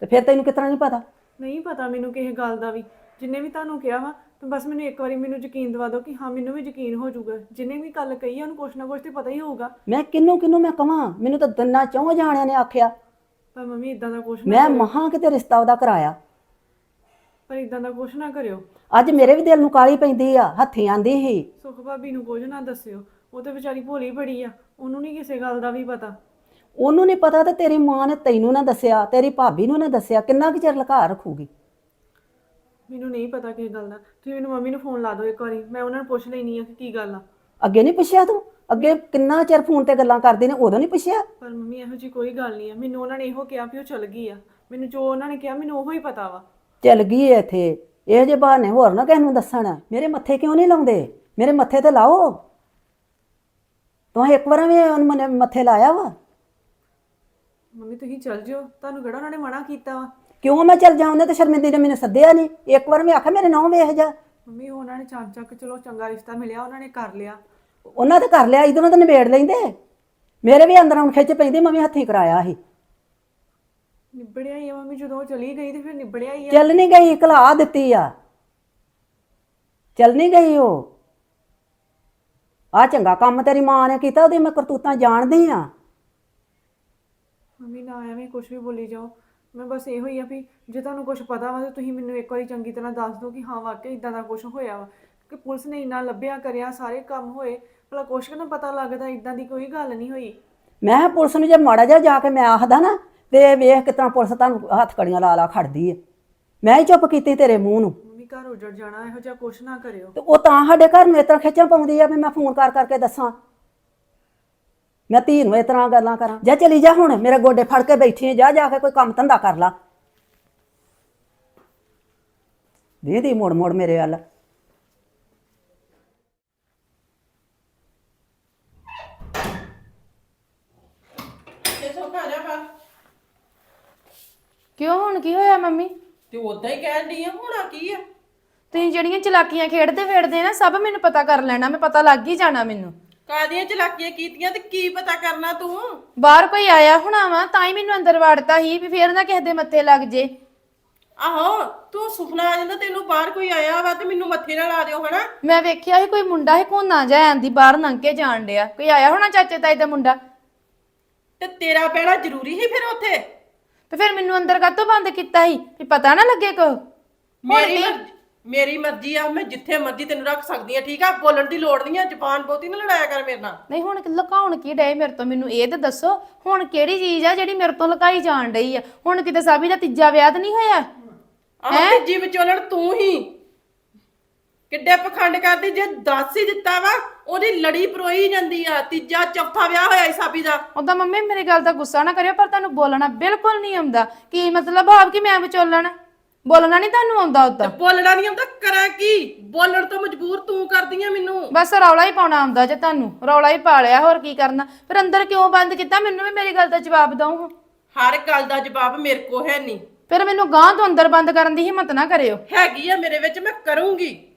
ਤੇ ਫਿਰ ਤੈਨੂੰ ਕਿਤਨਾ ਨਹੀਂ ਪਤਾ? ਨਹੀਂ ਪਤਾ ਮੈਨੂੰ ਕਿਸੇ ਗੱਲ ਦਾ ਵੀ। ਜਿੰਨੇ ਵੀ ਤੁਹਾਨੂੰ ਕਿਹਾ ਵਾ ਤਾਂ ਬਸ ਮੈਨੂੰ ਇੱਕ ਵਾਰੀ ਮੈਨੂੰ ਯਕੀਨ ਦਿਵਾ ਦਿਓ ਕਿ ਹਾਂ ਮੈਨੂੰ ਵੀ ਯਕੀਨ ਹੋ ਜਾਊਗਾ। ਜਿੰਨੇ ਵੀ ਗੱਲ ਕਹੀ ਆ ਉਹਨੂੰ ਕੁਛ ਨਾ ਕੁਛ ਤੇ ਪਤਾ ਹੀ ਹੋਊਗਾ। ਮੈਂ ਕਿੰਨੂੰ ਕਿੰਨੂੰ ਮੈਂ ਕਵਾਂ? ਮੈਨੂੰ ਤਾਂ ਦੰਨਾ ਚੌਂ ਜਾਣਿਆਂ ਨੇ ਆਖਿਆ। ਪਰ ਮੰਮੀ ਇਦਾਂ ਦਾ ਕੁਛ ਨਾ ਮੈਂ ਮਹਾਂ ਕਿਤੇ ਰਿਸ਼ਤਾ ਉਹਦਾ ਕਰਾਇਆ। ਪਰ ਇਦਾਂ ਦਾ ਕੁਛ ਨਾ ਕਰਿਓ। ਅੱਜ ਮੇਰੇ ਵੀ ਦਿਲ ਨੂੰ ਕਾਲੀ ਪੈਂਦੀ ਆ ਹੱਥੀ ਆਂਦੀ ਸੀ। ਸੁਖ ਭਾਬੀ ਨੂੰ ਕੁਝ ਨਾ ਦੱਸਿਓ। ਉਹ ਤੇ ਵਿਚਾਰੀ ਭੋਲੀ ਬੜੀ ਆ। ਉਹਨੂੰ ਨਹੀਂ ਕਿਸੇ ਗੱਲ ਦਾ ਵੀ ਪਤਾ। ਉਹਨੂੰ ਨਹੀਂ ਪਤਾ ਤੇ ਤੇਰੀ ਮਾਂ ਨੇ ਤੈਨੂੰ ਨਾ ਦੱਸਿਆ ਤੇਰੀ ਭਾਬੀ ਨੂੰ ਨਾ ਦੱਸਿਆ। ਕਿੰਨਾ ਕੁ ਚਿਰ ਲੁਕਾ ਰੱਖੂਗੀ? ਮੈਨੂੰ ਨਹੀਂ ਪਤਾ ਕਿਸ ਗੱਲ ਦਾ। ਤੁਸੀਂ ਮੈਨੂੰ ਮੰਮੀ ਨੂੰ ਫੋਨ ਲਾ ਦਿਓ ਇੱਕ ਵਾਰੀ। ਮੈਂ ਉਹਨਾਂ ਨੂੰ ਪੁੱਛ ਲੈਣੀ ਆ ਕਿ ਕੀ ਗੱਲ ਆ। ਅੱਗੇ ਨਹੀਂ ਪੁੱਛਿਆ ਤੂੰ? ਅੱਗੇ ਕਿੰਨਾ ਚਿਰ ਫੋਨ ਤੇ ਗੱਲਾਂ ਕਰਦੇ ਨੇ ਉਦੋਂ ਨਹੀਂ ਪੁੱਛਿਆ? ਪਰ ਮੰਮੀ ਇਹੋ ਜੀ ਕੋਈ ਗੱਲ ਨਹੀਂ ਆ। ਮੈਨੂੰ ਉਹਨਾਂ ਨੇ ਇਹੋ ਕਿਹਾ ਵੀ ਉਹ ਚਲ ਗਈ ਆ। ਮੈਨੂੰ ਜੋ ਉਹਨਾਂ ਨੇ ਕਿਹਾ ਮੈਨੂੰ ਉਹੋ ਹੀ ਪਤਾ ਵਾ। ਚੱਲ ਗਈ ਐ ਇੱਥੇ। ਇਹ ਜੇ ਬਹਾਨੇ ਹੋਰ ਨਾ ਕਿਸੇ ਨੂੰ ਦੱਸਣ। ਮੇਰੇ ਮੱਥੇ ਕਿਉਂ ਨਹੀਂ ਲਾਉਂਦੇ? ਮੇਰੇ ਮੱਥੇ ਤੇ ਲਾਓ। ਤੂੰ ਇੱਕ ਵਾਰ ਵੀ ਉਹਨੂੰ ਮਨੇ ਮੱਥੇ ਲਾਇਆ ਵਾ? ਮੰਮੀ ਤੁਸੀਂ ਚਲ ਜਿਓ। ਤੁਹਾਨੂੰ ਕਿਹੜਾ ਉਹਨਾਂ ਨੇ ਮਨਾ ਕੀਤਾ ਵਾ? ਕਿਉਂ ਮੈਂ ਚੱਲ ਜਾ ਉਹਨੇ ਤੇ ਸ਼ਰਮਿੰਦੀ ਨੇ ਮੈਨੂੰ ਸੱਦਿਆ ਨਹੀਂ ਇੱਕ ਵਾਰ ਮੈਂ ਆਖਿਆ ਮੇਰੇ ਨਾਂ ਵੇਖ ਜਾ। ਮੰਮੀ ਉਹਨਾਂ ਨੇ ਚਾਂਚ ਚੱਕ ਚਲੋ ਚੰਗਾ ਰਿਸ਼ਤਾ ਮਿਲਿਆ ਉਹਨਾਂ ਨੇ ਕਰ ਲਿਆ। ਉਹਨਾਂ ਤੇ ਕਰ ਲਿਆ ਇਧਰੋਂ ਤਾਂ ਨਿਬੇੜ ਲੈਂਦੇ। ਮੇਰੇ ਵੀ ਅੰਦਰ ਹੁਣ ਖਿੱਚ ਪੈਂਦੀ ਮੰਮੀ ਹੱਥੀ ਕਰਾਇਆ ਸੀ। ਨਿਬੜਿਆ ਹੀ ਆ ਮੰਮੀ ਜਦੋਂ ਉਹ ਚਲੀ ਗਈ ਤੇ ਫਿਰ ਨਿਬੜਿਆ ਹੀ ਆ। ਚੱਲ ਨਹੀਂ ਗਈ ਘਲਾ ਦਿੱਤੀ ਆ। ਚੱਲ ਨਹੀਂ ਗਈ ਉਹ। ਆ ਚੰਗਾ ਕੰਮ ਤੇਰੀ ਮਾਂ ਨੇ ਕੀਤਾ ਉਹਦੀ ਮੈਂ ਕਰਤੂਤਾਂ ਜਾਣਦੀ ਆ। ਮੰਮੀ ਨਾ ਐਵੇਂ ਕੁਝ ਵੀ ਬੋਲੀ ਜਾਓ। ਮੈਂ ਬਸ ਇਹੋ ਹੀ ਆ ਵੀ ਜੇ ਤੁਹਾਨੂੰ ਕੁਝ ਪਤਾ ਵਾ ਤਾਂ ਤੁਸੀਂ ਮੈਨੂੰ ਇੱਕ ਵਾਰੀ ਚੰਗੀ ਤਰ੍ਹਾਂ ਦੱਸ ਦਿਓ ਕਿ ਹਾਂ ਵਾਕਿਆ ਇਦਾਂ ਦਾ ਕੁਝ ਹੋਇਆ ਵਾ। ਕਿ ਪੁਲਿਸ ਨੇ ਇੰਨਾ ਲੱਭਿਆ ਕਰਿਆ ਸਾਰੇ ਕੰਮ ਹੋਏ। ਭਲਾ ਕੁਛ ਕੁ ਨਾ ਪਤਾ ਲੱਗਦਾ ਇਦਾਂ ਦੀ ਕੋਈ ਗੱਲ ਨਹੀਂ ਹੋਈ। ਮੈਂ ਕਿਹਾ ਪੁਲਿਸ ਨੂੰ ਜੇ ਮਾੜਾ ਜਿਹਾ ਜਾ ਕੇ ਮੈਂ ਆਖਦਾ ਨਾ ਤੇ ਵੇਖ ਕਿਤਨਾ ਪੁਲਿਸ ਤੁਹਾਨੂੰ ਹੱਥ ਕੜੀਆਂ ਲਾ ਲਾ ਖੜਦੀ ਹੈ ਮੈਂ ਹੀ ਚੁੱਪ ਕੀਤੀ ਤੇਰੇ ਮੂੰਹ ਨੂੰ। ਮੰਮੀ ਘਰ ਉਜੜ ਜਾਣਾ ਇਹੋ ਜਿਹਾ ਕੁਛ ਨਾ ਕਰਿਓ। ਤੇ ਉਹ ਤਾਂ ਸਾਡੇ ਘਰ ਨੂੰ ਇਸ ਤਰ੍ਹਾਂ ਖਿੱਚਾਂ ਪਾਉਂਦੀ ਆ ਵੀ ਮੈਂ ਫੋਨ ਕਰ ਕਰਕੇ ਦੱਸਾਂ। ਮੈਂ ਧੀ ਨੂੰ ਇਸ ਤਰ੍ਹਾਂ ਗੱਲਾਂ ਕਰਾਂ। ਜਾ ਚਲੀ ਜਾ ਹੁਣ ਮੇਰੇ ਗੋਡੇ ਫੜ ਕੇ ਬੈਠੀ ਜਾ ਜਾ ਕੇ ਕੋਈ ਕੰਮ ਧੰਦਾ ਕਰ ਲਾ। ਦੀਦੀ ਮੋੜ ਮੋੜ ਮੇਰੇ ਵੱਲ। ਕਿਉਂ ਹੁਣ ਕੀ ਹੋਇਆ ਮੰਮੀ? ਤੇ ਉਦਾਂ ਹੀ ਕਹਿਣ ਡਈ ਆ ਹੋਣਾ ਕੀ ਆ? ਤੁਸੀਂ ਜਿਹੜੀਆਂ ਚਲਾਕੀਆਂ ਖੇਡਦੇ ਫੇੜਦੇ ਨਾ ਸਭ ਮੈਨੂੰ ਪਤਾ ਕਰ ਲੈਣਾ ਮੈਂ ਪਤਾ ਲੱਗ ਹੀ ਜਾਣਾ ਮੈਨੂੰ। ਕਾਦੀਆਂ ਚਲਾਕੀਆਂ ਕੀਤੀਆਂ ਤੇ ਕੀ ਪਤਾ ਕਰਨਾ ਤੂੰ? ਬਾਹਰ ਕੋਈ ਆਇਆ ਹੋਣਾ ਵਾ ਤਾਂ ਹੀ ਮੈਨੂੰ ਅੰਦਰ ਵਾੜਤਾ ਸੀ ਵੀ ਫੇਰ ਨਾ ਕਿਸੇ ਦੇ ਮੱਥੇ ਲੱਗ ਜੇ। ਆਹੋ ਤੂੰ ਸੁਪਨਾ ਆ ਜਾਂਦਾ ਤੈਨੂੰ ਬਾਹਰ ਕੋਈ ਆਇਆ ਵਾ ਤੇ ਮੈਨੂੰ ਮੱਥੇ ਨਾਲ ਲਾ ਦਿਓ ਹਨਾ? ਮੈਂ ਵੇਖਿਆ ਸੀ ਕੋਈ ਮੁੰਡਾ ਸੀ ਕੋਨਾ ਜਾ ਆਂਦੀ ਬਾਹਰ ਲੰਘ ਕੇ ਜਾਣ ਡਿਆ। ਕੋਈ ਆਇਆ ਹੋਣਾ ਚਾਚੇ ਤਾਏ ਦਾ ਮੁੰਡਾ? ਤੇ ਤੇਰਾ ਬਹਿਣਾ ਜ਼ਰੂਰੀ ਸੀ ਫਿਰ ਉੱਥੇ? ਤੇ ਫਿਰ ਮੈਨੂੰ ਅੰਦਰ ਕਾਹਤੋਂ ਬੰਦ ਕੀਤਾ ਸੀ? ਵੀ ਪਤਾ ਨਾ ਲੱਗੇ ਕੋ ਮੇਰੀ ਮੇਰੀ ਮਰਜ਼ੀ ਆ ਮੈਂ ਜਿੱਥੇ ਮਰਜ਼ੀ ਤੈਨੂੰ ਰੱਖ ਸਕਦੀ ਆ ਠੀਕ ਆ? ਬੋਲਣ ਦੀ ਲੋੜ ਨਹੀਂ ਆ ਜ਼ਬਾਨ ਬਹੁਤੀ ਨਾ ਲੜਾਇਆ ਕਰ ਮੇਰੇ ਨਾਲ। ਨਹੀਂ ਹੁਣ ਲੁਕਾਉਣ ਕੀ ਡਏ ਮੇਰੇ ਤੋਂ? ਮੈਨੂੰ ਇਹ ਤੇ ਦੱਸੋ ਹੁਣ ਕਿਹੜੀ ਚੀਜ਼ ਆ ਜਿਹੜੀ ਮੇਰੇ ਤੋਂ ਲੁਕਾਈ ਜਾਣ ਡਈ ਆ? ਹੁਣ ਕਿਤੇ ਸਾਬੀ ਦਾ ਤੀਜਾ ਵਿਆਹ ਤਾਂ ਨਹੀਂ ਹੋਇਆ? ਆਹ ਤੀਜੀ ਵਿਚੋਲਣ ਤੂੰ ਹੀ। ਕਿੱਡੇ ਪਖੰਡ ਕਰਦੀ ਜੇ ਦੱਸ ਹੀ ਦਿੱਤਾ ਵਾ ਉਹਦੀ ਲੜੀ ਪਰੋਈ ਜਾਂਦੀ ਆ। ਤੀਜਾ ਚੌਥਾ ਵਿਆਹ ਹੋਇਆ ਸਾਬੀ ਦਾ। ਉਦਾਂ ਮੰਮੀ ਮੇਰੀ ਗੱਲ ਦਾ ਗੁੱਸਾ ਨਾ ਕਰਿਓ ਪਰ ਤੁਹਾਨੂੰ ਬੋਲਣਾ ਬਿਲਕੁਲ ਨਹੀਂ ਆਉਂਦਾ। ਕੀ ਮਤਲਬ ਭਾਵ ਕਿ ਮੈਂ ਵਿਚੋਲਣ? ਬੋਲਣਾ ਨਹੀਂ ਤੁਹਾਨੂੰ ਆਉਂਦਾ ਉਦਾਂ? ਬੋਲਣਾ ਨਹੀਂ ਆਉਂਦਾ ਕਰਾਂ ਕੀ? ਬੋਲਣ ਤੋਂ ਮਜਬੂਰ ਤੂੰ ਕਰਦੀ ਆ ਮੈਨੂੰ। ਬਸ ਰੌਲਾ ਹੀ ਪਾਉਣਾ ਆਉਂਦਾ ਜੇ ਤੁਹਾਨੂੰ। ਰੌਲਾ ਹੀ ਪਾ ਲਿਆ ਹੋਰ ਕੀ ਕਰਨਾ? ਫਿਰ ਅੰਦਰ ਕਿਉਂ ਬੰਦ ਕੀਤਾ? ਮੈਨੂੰ ਵੀ ਮੇਰੀ ਗੱਲ ਦਾ ਜਵਾਬ ਦਊ ਹਰ ਗੱਲ ਦਾ ਜਵਾਬ ਮੇਰੇ ਕੋ ਹੈ ਨਹੀਂ ਫਿਰ ਮੈਨੂੰ ਗਾਂ ਤੋਂ ਅੰਦਰ ਬੰਦ ਕਰਨ ਦੀ ਹਿੰਮਤ ਨਾ ਕਰਿਓ। ਹੈਗੀ ਆ ਮੇਰੇ ਵਿੱਚ ਮੈਂ ਕਰੂੰਗੀ।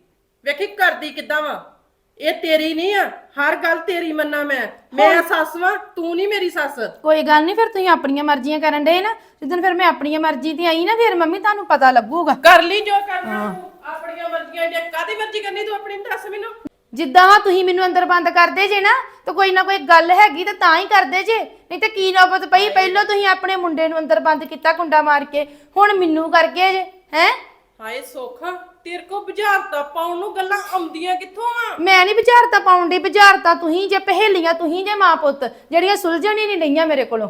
ਵੇਖੀ ਕਰਦੀ ਕਿੱਦਾਂ ਵਾ। ਇਹ ਤੇਰੀ ਨਹੀਂ ਆ ਹਰ ਗੱਲ ਤੇਰੀ ਮੰਨਾ ਮੈਂ। ਮੈਂ ਸੱਸ ਵਾਂ ਤੂੰ ਨਹੀਂ ਮੇਰੀ ਸੱਸ। ਕੋਈ ਗੱਲ ਨਹੀਂ ਫਿਰ ਤੁਸੀਂ ਆਪਣੀਆਂ ਮਰਜ਼ੀਆਂ ਕਰਨ ਡਏ ਨਾ। ਜਿੱਦਣ ਫਿਰ ਮੈਂ ਆਪਣੀਆਂ ਮਰਜ਼ੀ ਤੇ ਆਈ ਨਾ ਫਿਰ ਮੰਮੀ ਤੁਹਾਨੂੰ ਪਤਾ ਲੱਗੂਗਾ। ਕਰ ਲਈ ਜੋ ਕਰਨਾ ਤੂੰ ਆਪਣੀਆਂ ਮਰਜ਼ੀਆਂ ਜੇ ਕਾਦੀ ਮਰਜ਼ੀ ਕਰਨੀ ਤੂੰ ਆਪਣੀ ਦੱਸ ਮੈਨੂੰ। ਜਿੱਦਾਂ ਵਾ ਤੁਸੀਂ ਮੈਨੂੰ ਅੰਦਰ ਬੰਦ ਕਰਦੇ ਜੇ ਨਾ ਤਾਂ ਕੋਈ ਨਾ ਕੋਈ ਗੱਲ ਹੈਗੀ ਤਾਂ ਤਾਂ ਹੀ ਕਰਦੇ ਜੇ। ਨਹੀਂ ਤੇ ਕੀ ਨੌਬਤ ਪਈ? ਪਹਿਲਾਂ ਤੁਸੀਂ ਆਪਣੇ ਮੁੰਡੇ ਨੂੰ ਅੰਦਰ ਬੰਦ ਕੀਤਾ ਕੁੰਡਾ ਮਾਰ ਕੇ ਹੁਣ ਮੈਨੂੰ ਕਰਕੇ ਜੇ ਹੈ? ਹਾਏ ਸੋਖਾ। ਤੇਰੇ ਕੋ ਬੁਝਾਰਤਾ ਪਾਉਣ ਨੂੰ ਗੱਲਾਂ ਆਉਂਦੀਆਂ ਕਿੱਥੋਂ ਆ? ਮੈਂ ਨਹੀਂ ਵਿਚਾਰਤਾ ਪਾਉਣ ਦੀ ਵਿਚਾਰਤਾ ਤੁਸੀਂ ਜੇ ਪਹਿਲੀਆਂ ਤੁਸੀਂ ਜੇ ਮਾਂ ਪੁੱਤ ਜਿਹੜੀਆਂ ਸੁਲਝਣ ਹੀ ਨਹੀਂ ਡਈਆਂ ਮੇਰੇ ਕੋਲੋਂ।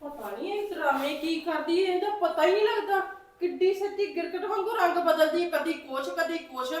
ਪਤਾ ਨਹੀਂ ਇਹ ਡਰਾਮੇ ਕੀ ਕਰਦੀ ਇਹਦਾ ਪਤਾ ਹੀ ਨਹੀਂ ਲੱਗਦਾ। ਕਿੱਡੀ ਸੱਚੀ ਗਿਰਕਟ ਵਾਂਗੂ ਰੰਗ ਬਦਲਦੀ ਕਦੀ ਕੁਛ ਕਦੀ ਕੁਛ।